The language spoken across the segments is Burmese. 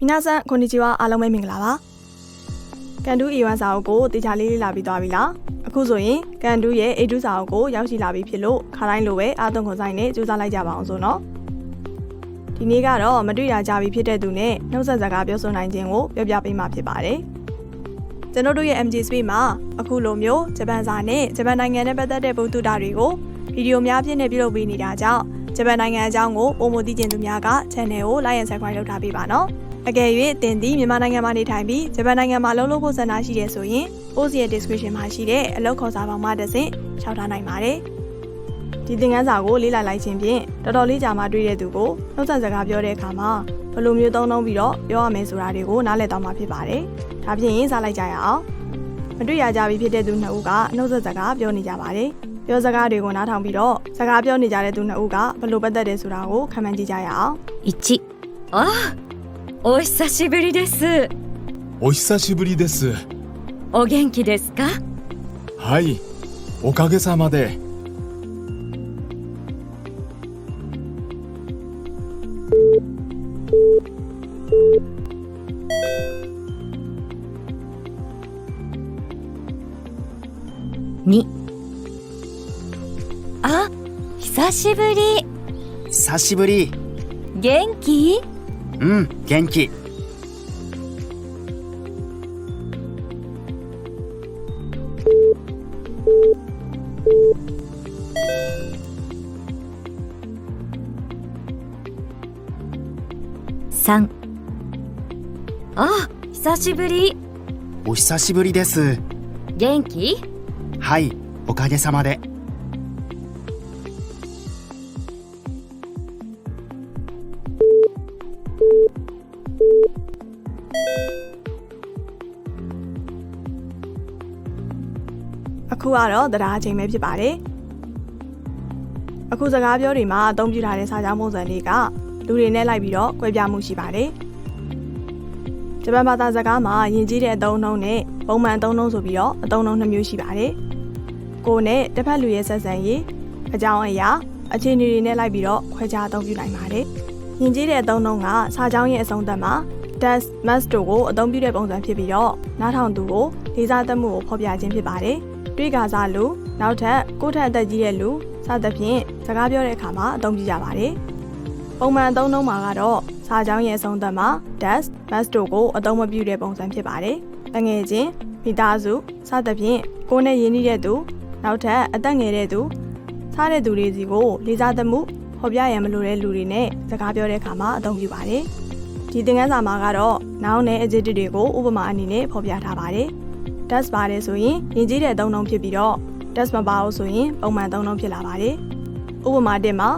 မိနာဆန်こんにちはအားလုံးပဲမင်္ဂလာပါကန်တူး A1 စာအုပ်ကိုတေချာလေးလေးလာပြီးသွားပြီလားအခုဆိုရင်ကန်တူးရဲ့ A2 စာအုပ်ကိုရောက်ရှိလာပြီဖြစ်လို့ခါတိုင်းလိုပဲအားသွန်ခွန်ဆိုင်နဲ့စူးစမ်းလိုက်ကြပါအောင်ဆိုတော့ဒီနေ့ကတော့မတွေ့ရကြပြီဖြစ်တဲ့သူနဲ့နှုတ်ဆက်စကားပြောဆိုနိုင်ခြင်းကိုပြောပြပေးမှာဖြစ်ပါတယ်ကျွန်တော်တို့ရဲ့ MG Space မှာအခုလိုမျိုးဂျပန်စာနဲ့ဂျပန်နိုင်ငံနဲ့ပတ်သက်တဲ့ဗုဒ္ဓတာတွေကိုဗီဒီယိုများဖြင့်နဲ့ပြုလုပ်ပေးနေတာကြောင့် ဂျပန်နိုင်ငံအကြောင်းကိုပုံမသိကျင်သူများက channel ကို like and subscribe လုပ်ထားပေးပါနော်အကယ်၍တင်သည်မြန်မာနိုင်ငံမှာနေထိုင်ပြီးဂျပန်နိုင်ငံမှာလုံးလို့ဖို့ဆန္ဒရှိတဲ့ဆိုရင် post ရဲ့ description မှာရှိတဲ့အလုပ်ခေါ်စာပေါင်းမှတစ်ဆင့်ရှောက်ထားနိုင်ပါတယ်ဒီသင်ခန်းစာကိုလေ့လာလိုက်ခြင်းဖြင့်တော်တော်လေးကြာမှတွေ့တဲ့သူကိုနှုတ်ဆက်စကားပြောတဲ့အခါမှာဘယ်လိုမျိုးသုံးနှုန်းပြီးတော့ပြောရမယ်ဆိုတာတွေကိုနားလည်သွားမှာဖြစ်ပါတယ်ဒါဖြင့်စလိုက်ကြရအောင်မတွေ့ရကြပြီဖြစ်တဲ့သူနှစ်ဦးကနှုတ်ဆက်စကားပြောနေကြပါတယ် ပြောစကားတွေကိုနားထောင်ပြီးတော့စကားပြောနေကြတဲ့သူနှစ်ဦးကဘယ်လိုပတ်သက်တယ်ဆိုတာကိုခံမှန်းကြည့်ကြရအောင် 1ああお久しぶりですお久しぶりです。お元気ですかはい、おかげさまで。 2 久しぶり。久しぶり。元気？うん元気။3あ久しぶり。お久しぶりです。元気？はいおかげさまで။ အခုကတော့တရားအချိန်ပဲဖြစ်ပါတယ်။အခုစကားပြောတွေမှာအသုံးပြုထားတဲ့စာကြောင်းပုံစံတွေကလူတွေနဲ့လိုက်ပြီးတော့꿰ပြမှုရှိပါတယ်။ဂျပန်ဘာသာစကားမှာယဉ်ကျေးတဲ့အသုံးအနှုန်းနဲ့ပုံမှန်အသုံးအနှုန်းဆိုပြီးတော့အသုံးအနှုန်းနှစ်မျိုးရှိပါတယ်။ကိုယ်နဲ့တစ်ဖက်လူရဲ့ဆက်ဆံရေးအကြောင်းအရာအခြေအနေတွေနဲ့လိုက်ပြီးတော့ခွဲခြားအသုံးပြုနိုင်ပါတယ်။ယဉ်ကျေးတဲ့အသုံးအနှုန်းကစာကြောင်းရဲ့အဆုံးသတ်မှာ das must တို့ကိုအသုံးပြုတဲ့ပုံစံဖြစ်ပြီးတော့နားထောင်သူကိုလေးစားသမှုကိုဖော်ပြခြင်းဖြစ်ပါတယ်။ တွေးကစားလူနောက်ထပ်ကိုယ့်ထက်အသက်ကြီးတဲ့လူစသဖြင့်စကားပြောတဲ့အခါမှာအသုံးပြုကြပါတယ်။ပုံမှန်အသုံးနှုန်းမှာကတော့စာကြောင်းရဲ့အဆုံးသတ်မှာ das must တို့ကိုအသုံးမပြုတဲ့ပုံစံဖြစ်ပါတယ်။တငယ်ချင်းမိသားစုစသဖြင့်ကိုယ်နဲ့ရင်းနှီးတဲ့သူနောက်ထပ်အသက်ငယ်တဲ့သူစားတဲ့သူတွေစီကိုလေးစားသမှုဖော်ပြရန်မလိုတဲ့လူတွေနဲ့စကားပြောတဲ့အခါမှာအသုံးပြုပါတယ်။ဒီသင်ခန်းစာမှာကတော့ noun နဲ့ adjective တွေကိုဥပမာအနေနဲ့ဖော်ပြထားပါတယ်။ does ပါတယ်ဆိုရင်ယဉ်ကျေးတဲ့အသုံးအနှုန်းဖြစ်ပြီးတော့ does မပါဘူးဆိုရင်ပုံမှန်အသုံးအနှုန်းဖြစ်လာပါတယ်။ဥပမာတစ်မှာ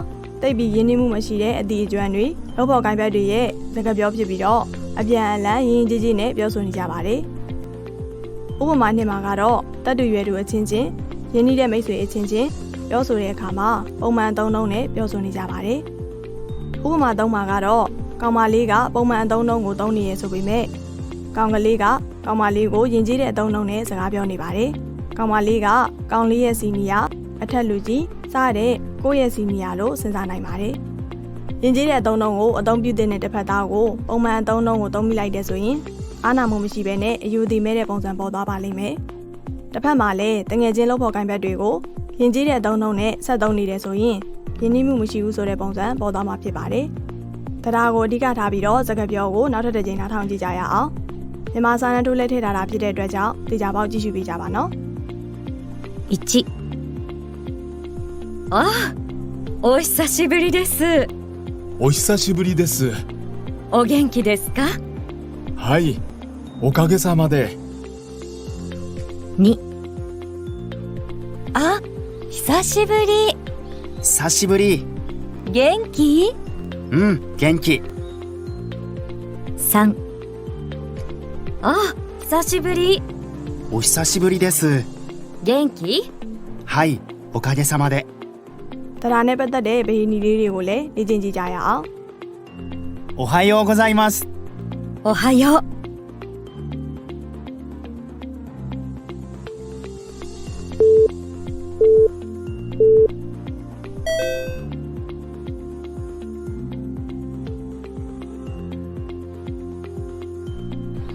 တိတ်ပြီးရင်းနှီးမှုမရှိတဲ့အသည့်အကျွမ်းတွေလောက်ပေါ်ကိုင်းဘက်တွေရဲ့စကားပြောဖြစ်ပြီးတော့အပြန်အလှန်ရင်းရင်းကြီးကြီးနဲ့ပြောဆိုနေကြပါတယ်။ဥပမာနှစ်မှာကတော့တတ်တူရွယ်သူအချင်းချင်းရင်းနှီးတဲ့မိတ်ဆွေအချင်းချင်းပြောဆိုတဲ့အခါမှာပုံမှန်အသုံးအနှုန်းနဲ့ပြောဆိုနေကြပါတယ်။ဥပမာသုံးမှာကတော့ကောင်မလေးကပုံမှန်အသုံးနှုန်းကိုသုံးနေရဆိုပေမဲ့ ကောင်ကလေးကကောင်မလေးကိုယဉ်ကျေးတဲ့အသုံးနှုန်းနဲ့စကားပြောနေပါတယ်။ကောင်မလေးကကောင်လေးရဲ့စီနီယာအထက်လူကြီးစတဲ့ကိုယ့်ရဲ့စီနီယာလို့စဉ်းစားနိုင်ပါတယ်။ယဉ်ကျေးတဲ့အသုံးနှုန်းကိုအသုံးပြုတဲ့တစ်ဖက်သားကိုပုံမှန်အသုံးနှုန်းကိုသုံးမိလိုက်တဲ့ဆိုရင်အာနာမှုမရှိဘဲနဲ့အယူသည်မဲ့တဲ့ပုံစံပေါ်သွားပါလိမ့်မယ်။တစ်ဖက်မှာလည်းတငယ်ချင်းလောက်ဖို့ကိုင်းဘက်တွေကိုယဉ်ကျေးတဲ့အသုံးနှုန်းနဲ့ဆက်သုံးနေတယ်ဆိုရင်ယဉ်နှီးမှုမရှိဘူးဆိုတဲ့ပုံစံပေါ်သွားမှာဖြစ်ပါတယ်။တရားကိုအဓိကထားပြီးတော့စကားပြောကိုနောက်ထပ်တစ်ကြိမ်နားထောင်ကြည့်ကြရအောင် မြန်မာစာနဲ့ထိုးလက်ထည့်ထားတာဖြစ်တဲ့အတွက်ကြောင့်တေချာပေါက်ကြည့်ရှုပေးကြပါနော် 1ああお久しぶりですお久しぶりです。お元気ですかはい、おかげさまで。 2あ久しぶり久しぶり元気うん元気3 あ久しぶり。お久しぶりです。元気？はいおかげさまで。トラネバタでベニリリをレジンジジャヤおはようございます。おはよう。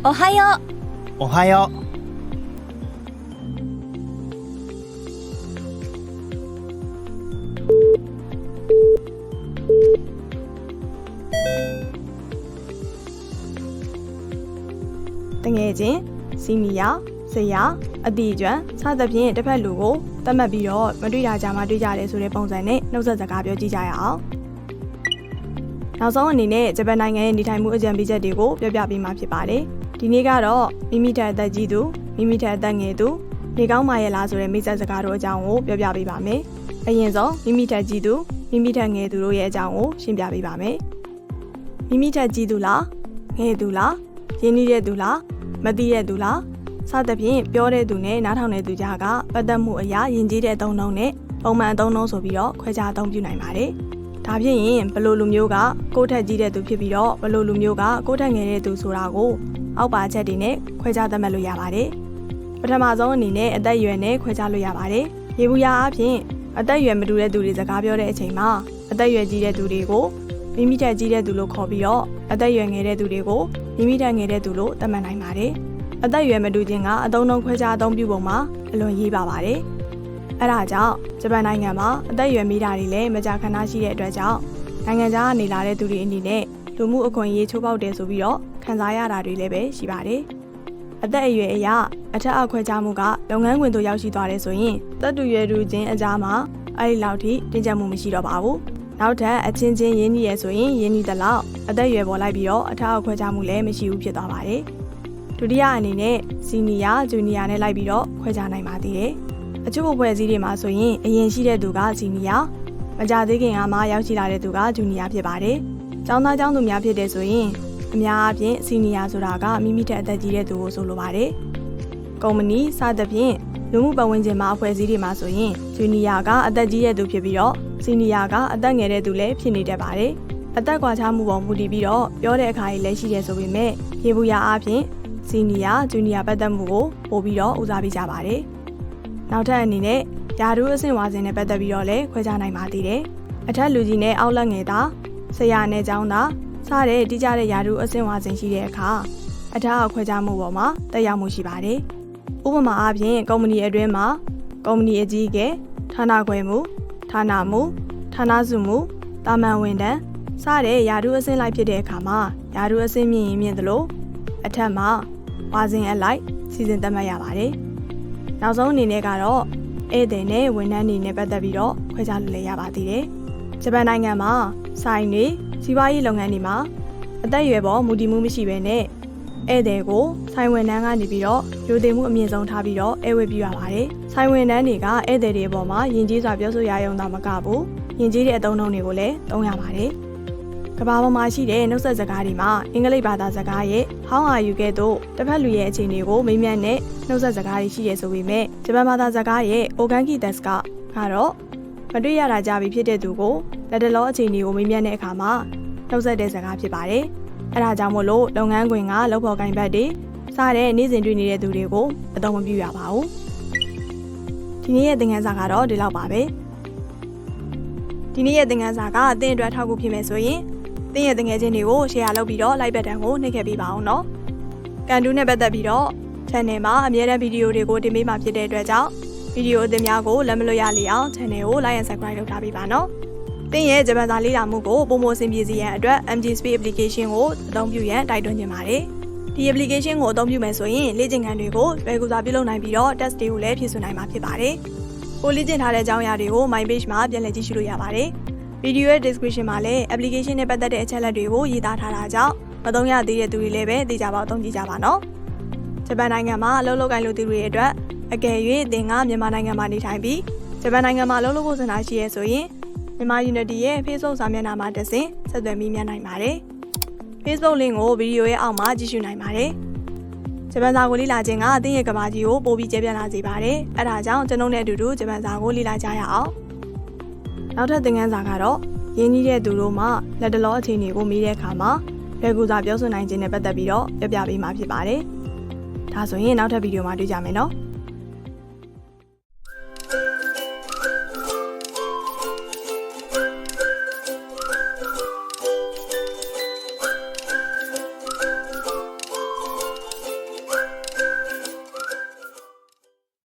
おはようおはよ တငယ်ချင်းစီနီယာဆရာအတီကျွမ်းစသဖြင့်တစ်ဖက်လူကိုသတ်မှတ်ပြီးတော့မတွေ့တာကြမှာတွေ့ကြတယ်ဆိုတဲ့ပုံစံနဲ့နှုတ်ဆက်စကားပြောကြည့်ကြရအောင်နောက်ဆုံးအနေနဲ့ဂျပန်နိုင်ငံရဲ့နေထိုင်မှုအကြံပေးချက်တွေကိုပြောပြပေးမှာဖြစ်ပါတယ် ဒီနေ့ကတော့မိမိထက်အသက်ကြီးသူမိမိထက်အသက်ငယ်သူနေကောင်းပါရဲ့လားဆိုတဲ့မိတ်ဆက်စကားတို့အကြောင်းကိုပြောပြပေးပါမယ်အရင်ဆုံးမိမိထက်ကြီးသူမိမိထက်ငယ်သူတို့ရဲ့အကြောင်းကိုရှင်းပြပေးပါမယ်မိမိထက်ကြီးသူလားငယ်သူလားရင်းနှီးတဲ့သူလားမသိတဲ့သူလားစသဖြင့်ပြောတဲ့သူနဲ့နားထောင်တဲ့သူကြားကပတ်သက်မှုအရာယဉ်ကျေးတဲ့အသုံးနှုန်းနဲ့ပုံမှန်အသုံးနှုန်းဆိုပြီးတော့ခွဲခြားအသုံးပြုနိုင်ပါတယ်။ဒါဖြစ်ရင်ဘလို့လူမျိုးကကိုယ့်ထက်ကြီးတဲ့သူဖြစ်ပြီးတော့ဘလို့လူမျိုးကကိုယ့်ထက်ငယ်တဲ့သူဆိုတာကို အောက်ပါချက်တွေနဲ့ခွဲခြားသတ်မှတ်လို့ရပါတယ်။ပထမဆုံးအနေနဲ့အသက်အရွယ်နဲ့ခွဲခြားလို့ရပါတယ်။ရေဘူးရအားဖြင့်အသက်အရွယ်မတူတဲ့သူတွေစကားပြောတဲ့အချိန်မှာအသက်အရွယ်ကြီးတဲ့သူတွေကိုမိမိထက်ကြီးတဲ့သူလို့ခေါ်ပြီးတော့အသက်အရွယ်ငယ်တဲ့သူတွေကိုမိမိထက်ငယ်တဲ့သူလို့သတ်မှတ်နိုင်ပါတယ်။အသက်အရွယ်မတူခြင်းကအသုံးနှုန်းခွဲခြားအသုံးပြုပုံမှာအလွန်ရေးပါပါတယ်။အဲဒါကြောင့်ဂျပန်နိုင်ငံမှာအသက်အရွယ်မိတာတွေလည်းမကြာခဏရှိတဲ့အတွက်ကြောင့်နိုင်ငံခြားကနေလာတဲ့သူတွေအနေနဲ့လူမှုအခွင့်အရေးချိုးဖောက်တယ်ဆိုပြီးတော့ ခံစားရတာတွေလည်းပဲရှိပါတယ်။အသက်အရွယ်အရအထက်အခွဲခြားမှုကလုပ်ငန်းခွင်သို့ရောက်ရှိသွားတယ်ဆိုရင်သက်တူရွယ်တူချင်းအကြားမှာအဲ့ဒီလောက်ထိတင်းကျပ်မှုမရှိတော့ပါဘူး။နောက်ထပ်အချင်းချင်းရင်းနှီးရဆိုရင်ရင်းနှီးသလောက်အသက်အရွယ်ပေါ်လိုက်ပြီးတော့အထက်အခွဲခြားမှုလည်းမရှိဘူးဖြစ်သွားပါတယ်။ဒုတိယအနေနဲ့စီနီယာဂျူနီယာနဲ့လိုက်ပြီးတော့ခွဲခြားနိုင်ပါသေးတယ်။အချို့အဖွဲ့အစည်းတွေမှာဆိုရင်အရင်ရှိတဲ့သူကစီနီယာမကြသေးခင်ကမှရောက်ရှိလာတဲ့သူကဂျူနီယာဖြစ်ပါတယ်။ကျောင်းသားကျောင်းသူများဖြစ်တဲ့ဆိုရင် အများအားဖြင့်စီနီယာဆိုတာကမိမိထက်အသက်ကြီးတဲ့သူကိုဆိုလိုပါတယ်။ကုမ္ပဏီစသဖြင့်လူမှုပတ်ဝန်းကျင်မှာအဖွဲ့အစည်းတွေမှာဆိုရင်ဂျူနီယာကအသက်ကြီးတဲ့သူဖြစ်ပြီးတော့စီနီယာကအသက်ငယ်တဲ့သူလည်းဖြစ်နေတတ်ပါတယ်။အသက်ကွာခြားမှုပေါ်မူတည်ပြီးတော့ပြောတဲ့အခါကြီးလည်းရှိတယ်ဆိုပေမဲ့ရေဘူးရအားဖြင့်စီနီယာဂျူနီယာပတ်သက်မှုကိုပို့ပြီးတော့ဦးစားပေးကြပါတယ်။နောက်ထပ်အနေနဲ့ယာဒူးအဆင့်ဝါစင်နဲ့ပတ်သက်ပြီးတော့လည်းခွဲခြားနိုင်ပါသေးတယ်။အထက်လူကြီးနဲ့အောက်လက်ငယ်သားဆရာနဲ့ကျောင်းသား စတဲ့တိကျတဲ့ယာဒူးအဆင့်ဝါစင်ရှိတဲ့အခါအထက်အောက်ခွဲခြားမှုပေါ်မှာတက်ရောက်မှုရှိပါတယ်။ဥပမာအားဖြင့်ကုမ္ပဏီအတွင်းမှာကုမ္ပဏီအကြီးအကဲဌာနခွဲမှုဌာနမှုဌာနစုမှုတာမန်ဝန်ထမ်းစတဲ့ယာဒူးအဆင့်လိုက်ဖြစ်တဲ့အခါမှာယာဒူးအဆင့်မြင့်ရင်မြင့်သလိုအထက်မှာဝါစဉ်အလိုက်စီစဉ်သတ်မှတ်ရပါတယ်။နောက်ဆုံးအနေနဲ့ကတော့ဧည့်သည်နဲ့ဝန်ထမ်းတွေနဲ့ပတ်သက်ပြီးတော့ခွဲခြားလို့လည်းရပါသေးတယ်။ဂျပန်နိုင်ငံမှာဆိုင်တွေ စီးပွားရေးလုပ်ငန်းတွေမှာအသက်အရွယ်ပေါ်မူတည်မှုမရှိဘဲနဲ့ဧည့်သည်ကိုဆိုင်ဝန်ထမ်းကနေပြီးတော့ယူသိမှုအမြင့်ဆုံးထားပြီးတော့ဧည့်ဝတ်ပြုရပါတယ်။ဆိုင်ဝန်ထမ်းတွေကဧည့်သည်တွေအပေါ်မှာယဉ်ကျေးစွာပြောဆိုရရုံသာမကဘူးယဉ်ကျေးတဲ့အသုံးအနှုန်းတွေကိုလည်းသုံးရပါတယ်။ကမ္ဘာပေါ်မှာရှိတဲ့နှုတ်ဆက်စကားတွေမှာအင်္ဂလိပ်ဘာသာစကားရဲ့ How are you ကဲ့သို့တစ်ဖက်လူရဲ့အခြေအနေကိုမေးမြန်းတဲ့နှုတ်ဆက်စကားတွေရှိရဆိုပေမဲ့ဂျပန်ဘာသာစကားရဲ့ Oganki Desu ကတော့ မတွေ့ရတာကြပြီဖြစ်တဲ့သူကိုလက်တလောအခြေအနေကိုမေးမြန်းတဲ့အခါမှာနှုတ်ဆက်တဲ့စကားဖြစ်ပါတယ်။အဲဒါကြောင့်မို့လို့လုပ်ငန်းခွင်ကလုပ်ဖော်ကိုင်ဘက်တွေစားတဲ့နေ့စဉ်တွေ့နေတဲ့သူတွေကိုအသုံးမပြုရပါဘူး။ဒီနေ့ရဲ့သင်ခန်းစာကတော့ဒီလောက်ပါပဲ။ဒီနေ့ရဲ့သင်ခန်းစာကအသင်အတွက်ထောက်ကူဖြစ်မယ်ဆိုရင်သင်ရဲ့တငယ်ချင်းတွေကို share လုပ်ပြီးတော့ like button ကိုနှိပ်ခဲ့ပေးပါအောင်နော်။ကန်တူးနဲ့ပတ်သက်ပြီးတော့ channel မှာအမြဲတမ်းဗီဒီယိုတွေကိုတင်ပေးမှာဖြစ်တဲ့အတွက်ကြောင့်ဗီ ဒီယိုအသစ်များကိုလက်မလွတ်ရလေအောင် channel ကို like and subscribe လုပ်ထားပေးပါနော်။သင်ရဲ့ဂျပန်စာလေ့လာမှုကိုပုံမအဆင်ပြေစေရန်အတွက် MG Speed application ကိုအသုံးပြုရန်တိုက်တွန်းချင်ပါတယ်။ဒီ application ကိုအသုံးပြုမယ်ဆိုရင်လေ့ကျင့်ခန်းတွေကိုလွယ်ကူစွာပြုလုပ်နိုင်ပြီးတော့ test တွေကိုလည်းဖြည့်စွက်နိုင်မှာဖြစ်ပါတယ်။ကိုလေ့ကျင့်ထားတဲ့အကြောင်းအရာတွေကို my page မှာပြန်လည်ကြည့်ရှုလို့ရပါတယ်။ဗီဒီယိုရဲ့ description မှာလည်း application နဲ့ပတ်သက်တဲ့အချက်အလက်တွေကိုရေးသားထားတာကြောင့်မသုံးရသေးတဲ့သူတွေလည်းပဲသိကြပါအောင်သုံးကြည့်ကြပါနော်။ဂျပန်နိုင်ငံမှာအလုပ်လုပ်ကိုင်လုပ်သူတွေအတွက် အကယ်၍သင်ကမြန်မာနိုင်ငံမှာနေထိုင်ပြီးဂျပန်နိုင်ငံမှာအလုပ်လုပ်ဖို့ဆန္ဒရှိရဲဆိုရင်မြန်မာ Unity ရဲ့ Facebook စာမျက်နှာမှာတက်ဆင်ဆက်သွယ်မိမြတ်နိုင်ပါတယ်။ Facebook link ကိုဗီဒီယိုရဲ့အောက်မှာကြည့်ရှုနိုင်ပါတယ်။ဂျပန်စာကိုလေ့လာခြင်းကအသင်ရဲ့ကဘာကြီးကိုပိုပြီးကျယ်ပြန့်လာစေပါတယ်။အဲဒါကြောင့်ကျွန်ုပ်နဲ့အတူတူဂျပန်စာကိုလေ့လာကြရအောင်။နောက်ထပ်သင်ခန်းစာကတော့ရင်းနှီးတဲ့သူတို့မှလက်တလောအခြေအနေကိုမေးတဲ့အခါမှာလွယ်ကူစွာပြောဆိုနိုင်ခြင်းနဲ့ပတ်သက်ပြီးတော့ပြပြပေးမှာဖြစ်ပါတယ်။ဒါဆိုရင်နောက်ထပ်ဗီဒီယိုမှာတွေ့ကြမယ်နော်။